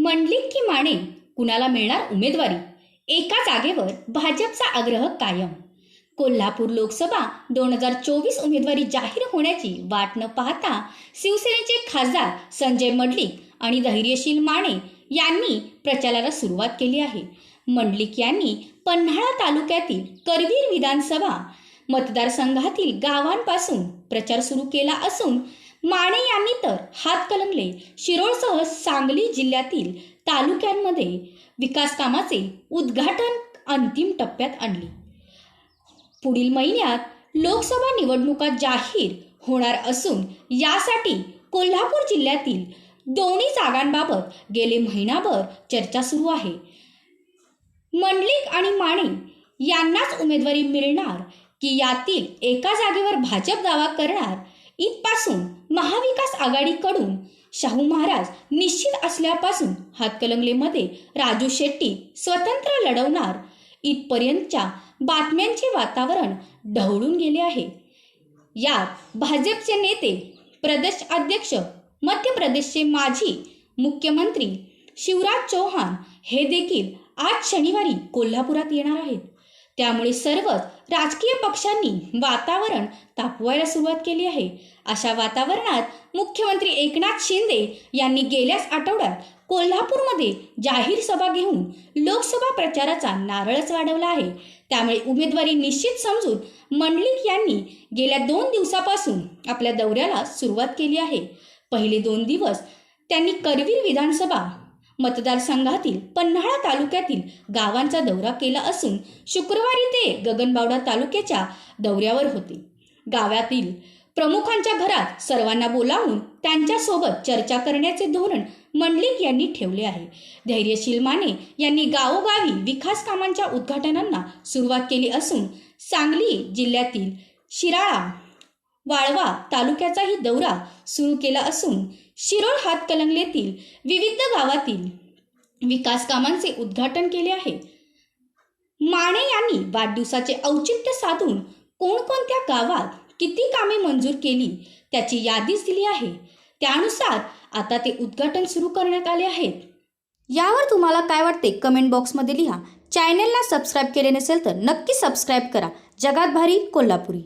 मंडलिक की माने कुणाला मिळणार उमेदवारी? एका जागेवर भाजपचा आग्रह कायम. कोल्हापूर लोकसभा दोन हजार चोवीस उमेदवारी जाहीर होण्याची वाट न पाहता शिवसेनेचे खासदार संजय मंडलिक आणि धैर्यशील माने यांनी प्रचाराला सुरुवात केली आहे. मंडलिक यांनी पन्हाळा तालुक्यातील करवीर विधानसभा मतदारसंघातील गावांपासून प्रचार सुरू केला असून माने यांनी तर हातकलंगले शिरोळसह सांगली जिल्ह्यातील तालुक्यांमध्ये विकास कामाचे उद्घाटन अंतिम टप्प्यात आणले. पुढील महिन्यात लोकसभा निवडणुका जाहीर होणार असून यासाठी कोल्हापूर जिल्ह्यातील दोन्ही जागांबाबत गेले महिनाभर चर्चा सुरू आहे. मंडलिक आणि माने यांनाच उमेदवारी मिळणार की यातील एका जागेवर भाजप दावा करणार इथपासून महाविकास आघाडीकडून शाहू महाराज निश्चित असल्यापासून हातकलंगलेमध्ये राजू शेट्टी स्वतंत्र लढवणार इथपर्यंतच्या बातम्यांचे वातावरण ढवळून गेले आहे. यात भाजपचे नेते प्रदेश अध्यक्ष मध्य प्रदेशचे माजी मुख्यमंत्री शिवराज चौहान हे देखील आज शनिवारी कोल्हापुरात येणार आहेत. त्यामुळे सर्वच राजकीय पक्षांनी वातावरण तापवायला सुरुवात केली आहे. अशा वातावरणात मुख्यमंत्री एकनाथ शिंदे यांनी गेल्याच आठवड्यात कोल्हापूरमध्ये जाहीर सभा घेऊन लोकसभा प्रचाराचा नारळच वाढवला आहे. त्यामुळे उमेदवारी निश्चित समजून मंडलिक यांनी गेल्या दोन दिवसापासून आपल्या दौऱ्याला सुरुवात केली आहे. पहिले दोन दिवस त्यांनी करवीर विधानसभा मतदारसंघातील पन्हाळा तालुक्यातील गावांचा दौरा केला असून शुक्रवारी ते गगनबावडा तालुक्याच्या दौऱ्यावर होते. गावातील प्रमुखांच्या घरात सर्वांना बोलावून त्यांच्यासोबत चर्चा करण्याचे धोरण मंडलिक यांनी ठेवले आहे. धैर्यशील माने यांनी गावोगावी विकास कामांच्या उद्घाटनांना सुरुवात केली असून सांगली जिल्ह्यातील शिराळा वाळवा तालुक्याचाही दौरा सुरू केला असून शिरोळ हातकलंगलेतील विविध गावातील विकास कामांचे उद्घाटन केले आहे. माने यांनी वाढदिवसाचे औचित्य साधून कोणकोणत्या गावात किती कामे मंजूर केली त्याची यादीच दिली आहे. त्यानुसार आता ते उद्घाटन सुरू करण्यात आले आहेत यावर तुम्हाला काय वाटते कमेंट बॉक्समध्ये लिहा. चॅनेलला सबस्क्राईब केले नसेल तर नक्की सबस्क्राईब करा. जगात भारी कोल्हापुरी.